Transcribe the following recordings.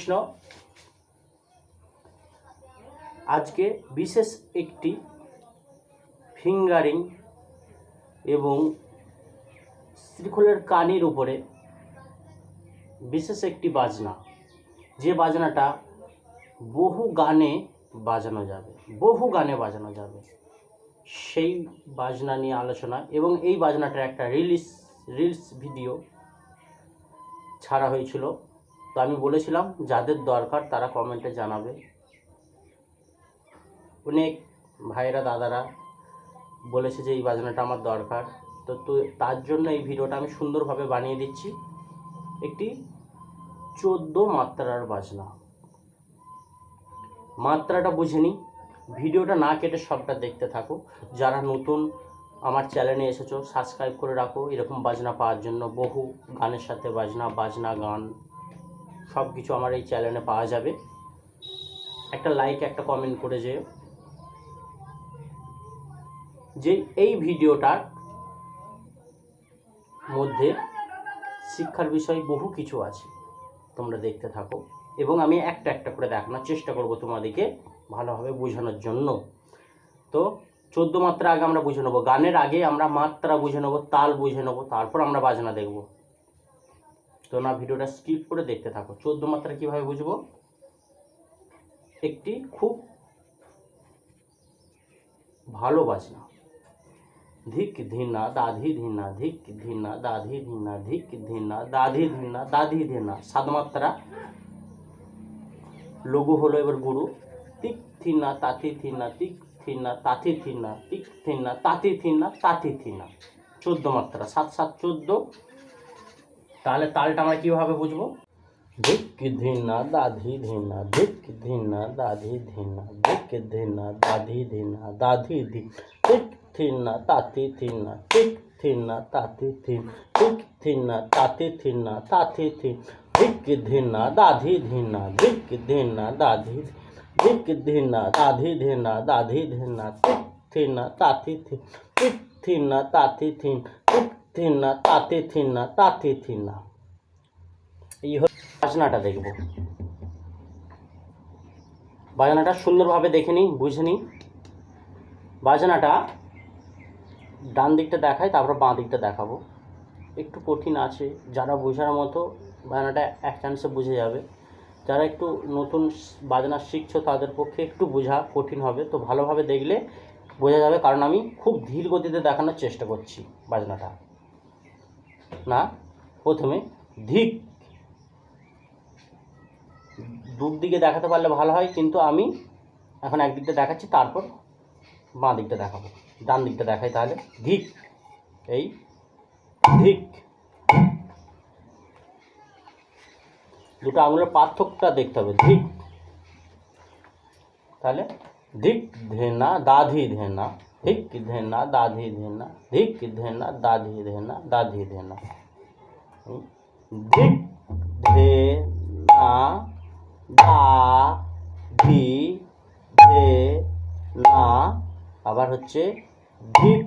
কৃষ্ণ আজকে বিশেষ একটি ফিঙ্গারিং এবং শ্রীখোলের কানির উপরে বিশেষ একটি বাজনা। যে বাজনাটা বহু গানে বাজানো যাবে, বহু গানে বাজানো যাবে, সেই বাজনা নিয়ে আলোচনা এবং এই বাজনাটার একটা রিলিজ রিলস ভিডিও ছাড়া হয়েছিল। তো আমি বলেছিলাম, যাদের দরকার তারা কমেন্টে জানাবে। অনেক ভাইয়েরা, দাদারা বলেছে যে, এই বাজনাটা আমার দরকার। তো তো তার জন্য এই ভিডিওটা আমি সুন্দরভাবে বানিয়ে দিচ্ছি। একটি চোদ্দ মাত্রার বাজনা। মাত্রাটা বুঝে নিই। ভিডিওটা না কেটে সবটা দেখতে থাকো। যারা নতুন আমার চ্যানেলে এসেছ সাবস্ক্রাইব করে রাখো। এরকম বাজনা পাওয়ার জন্য বহু গানের সাথে বাজনা বাজনা, গান সব কিছু আমার এই চ্যানেলে পাওয়া যাবে। একটা লাইক একটা কমেন্ট করে যে যে এই ভিডিওটার মধ্যে শিক্ষার বিষয় বহু কিছু আছে, তোমরা দেখতে থাকো। এবং আমি একটা একটা করে দেখানোর চেষ্টা করব তোমাদেরকে ভালোভাবে বোঝানোর জন্য। তো চোদ্দ মাত্রা আগে আমরা বুঝে নেব। গানের আগে আমরা মাত্রা বুঝে নেব, তাল বুঝে নেব, তারপর আমরা বাজনা দেখব। তো না, ভিডিওটা স্কিপ করে দেখতে থাকো। চোদ্দ মাত্রা কীভাবে বুঝব? একটি খুব ভালো বাজনা। ধিক ধিনা দাধি ধিনা ধিক ধিনা দাধি ধিনা ধিক ধিনা দাধি ধিনা দাধি ধিনা সাত মাত্রা। লঘু হলো এবার গুরু। তিক থিনা তাথি থিনা তিক থিনা তাথি থিনা তিক থিনা তাথি থিনা তাথি থিনা চোদ্দ মাত্রা। সাত সাত, চোদ্দ। তাহলে তালটা আমরা কীভাবে বুঝব ধিক ধিনা দাধি ধিনা ধিক ধিনা দাধি ধিনা ধিক ধিনা দাধি ধিনা দাধি ধি তিক থিনা তাথি থিনা তিক থিনা তাথি থিন তিক থিনা তাথি থিনা তাথি থিন ধিক ধিনা দাধি ধিনা ধিক ধিনা দাধি ধিক ধিনা দাধি ধিনা দাধি ধিনা তিক থিনা তাথি থিন তিক থিনা তাথি থিন তিক থিনা তাথি থিনা তাথি থিনা এই হলো বাজনাটা দেখব। বাজনাটা সুন্দরভাবে দেখে নিই, বুঝে নিই। বাজনাটা ডান দিকটা দেখায় তারপর বাঁ দিকটা দেখাবো। একটু কঠিন আছে, যারা বোঝার মতো বাজনাটা এক চান্সে বুঝে যাবে। যারা একটু নতুন বাজনা শিখছো, তাদের পক্ষে একটু বোঝা কঠিন হবে। তো ভালোভাবে দেখলে বোঝা যাবে, কারণ আমি খুব ধীর গতিতে দেখানোর চেষ্টা করছি বাজনাটা। না প্রথমে ধিক দূর দিকে দেখাতে পারলে ভালো হয় কিন্তু আমি এখন একদিকটা দেখাচ্ছি তারপর বাঁ দিকটা দেখাবো ডান দিকটা দেখাই তাহলে ধিক এই ধিক দুটো আঙুলের পার্থক্যটা দেখতে হবে, ধিক। তাহলে ধিক, ধেনা, দাধি, ধেনা। ধিক ধেনা দাধি ধেনা ধিক ধেনা দাধি ধেনা দাধি ধেনা হুম। ধিক ধে না দা ধি ধে না আবার হচ্ছে ধিক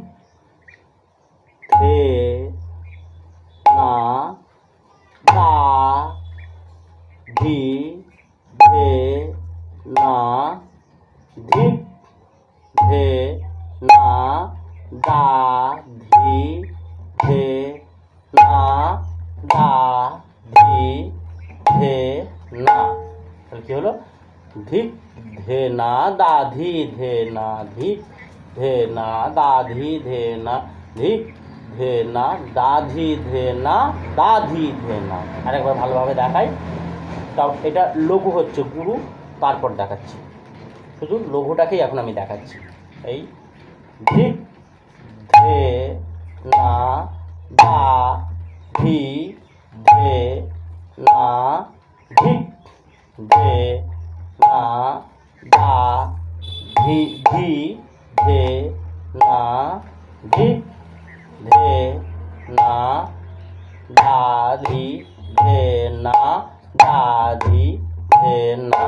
না দা ধি ধে, না। তাহলে কি হলো? ধিক ধে, না দাধি ধে না ধিক ধে, না দাধি ধে না ধিক ধে, না দাধি ধে না দাধি ধে না। আরেকবার ভালোভাবে দেখাই। তাও এটা লঘু হচ্ছে গুরু, তারপর দেখাচ্ছি। শুধু লঘুটাকেই এখন আমি দেখাচ্ছি। এই ধিক ধে, না দা ধি ধে। না ধিক ধে না দা ধি ধি। ধে না ধিক ধে না দাধি ধে ধে না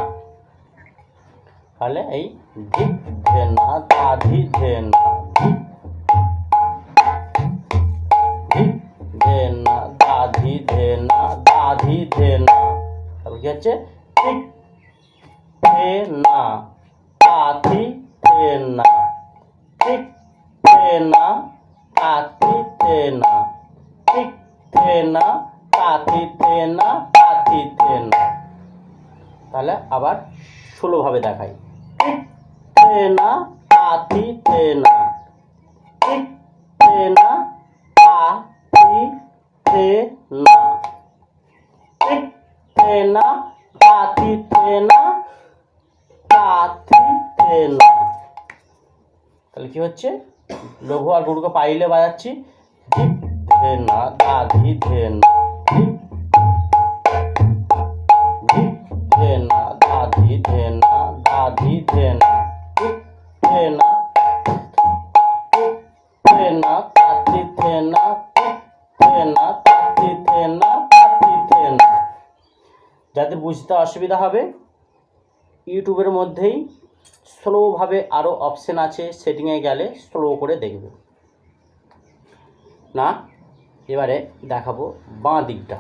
তাহলে এই ধিক ধে না ধে না ধিক ধে না দাধি ধে ধে না হচ্ছে ঠিক থে না তাথি থে না ঠিক থে না তাথি থে না ঠিক থে না তাথি থে না তাথি থে না তাহলে আবার ষোলোভাবে দেখাই ঠিক থে না তাথি থে না ঠিক থে না তাথি থে না ঠিক থে না থে না থে না। তাহলে কি হচ্ছে? লঘু আর গুরুকে পাইলে বাজাচ্ছি। ধিক ধে না দাধি ধে বুঝতে অসুবিধা হবে। ইউটিউবের মধ্যেই স্লোভাবে আরও অপশন আছে সেটিংয়ে গেলে স্লো করে দেখবে। না, এবারে দেখাবো বাঁ দিকটা।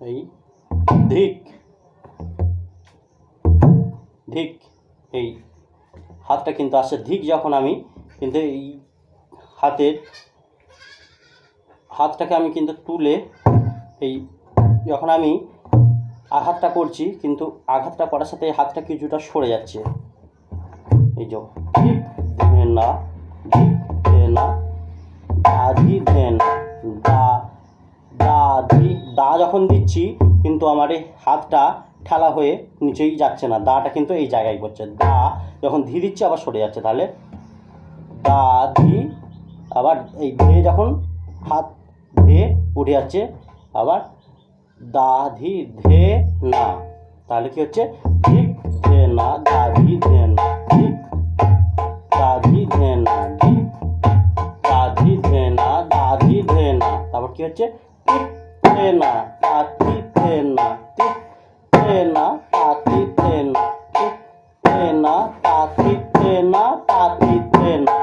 এই ধিক ধিক এই হাতটা কিন্তু আসছে ধিক যখন আমি, কিন্তু এই হাতের হাতটাকে আমি কিন্তু তুলে এই যখন আমি আঘাতটা করছি, কিন্তু আঘাতটা করার সাথে হাতটা কিছুটা সরে যাচ্ছে। এই যে ধিক ধে না ধিক ধে না দাধি ধে না দা দাধি দা যখন দিচ্ছি, কিন্তু আমার এই হাতটা ঠেলা হয়ে নিচেই যাচ্ছে না। দাটা কিন্তু এই জায়গায় করছে দা যখন ধি দিচ্ছি, আবার সরে যাচ্ছে। তাহলে দা ধি আবার এই ধে যখন হাত ধে উঠে যাচ্ছে আবার দাধি ধে না তাহলে কি হচ্ছে? ধিক ধে না দাধি ধে না ধিক। দাধি ধে না ধিক। দাধি ধে না দাধি ধে না তারপর কি হচ্ছে? টিক ধে না তাতি ধে না টিক ধে না তাতি ধে না টিক ধে না তাতি ধে না তাতি ধে না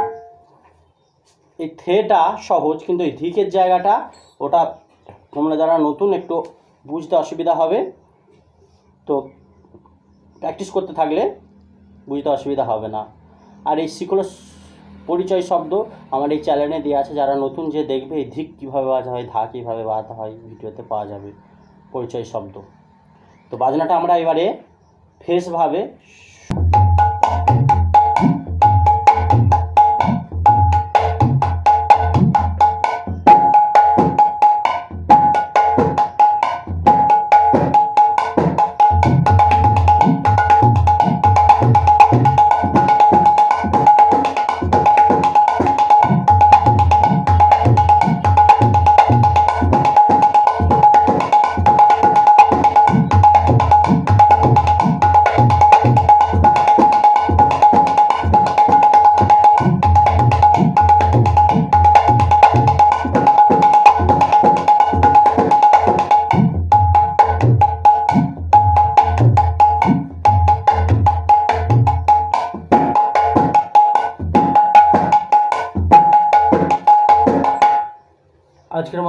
এই থেটা সহজ, কিন্তু এই ধিকের জায়গাটা, ওটা তোমরা যারা নতুন, একটু বুঝতে অসুবিধা হবে। তো প্র্যাকটিস করতে থাকলে বুঝতে অসুবিধা হবে না। আর এই শিকড় পরিচয় শব্দ আমার এই চ্যানেলে দেওয়া আছে। যারা নতুন, যে দেখবে এই ধিক কীভাবে বাজা হয়, ধা কীভাবে বাজা হয় ভিডিওতে পাওয়া যাবে পরিচয় শব্দ। তো বাজনাটা আমরা এবারে ফ্রেশভাবে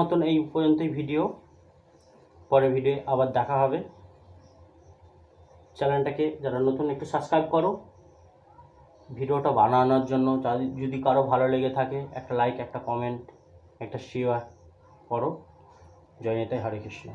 মতন এই পর্যন্তই ভিডিও পরের ভিডিও আবার দেখা হবে। চ্যানেলটাকে যারা নতুন একটু সাবস্ক্রাইব করো। ভিডিওটা বানানোর জন্য যদি- কারও ভালো লেগে থাকে, একটা লাইক একটা কমেন্ট একটা শেয়ার করো। জয় নেতাই, হরে কৃষ্ণ।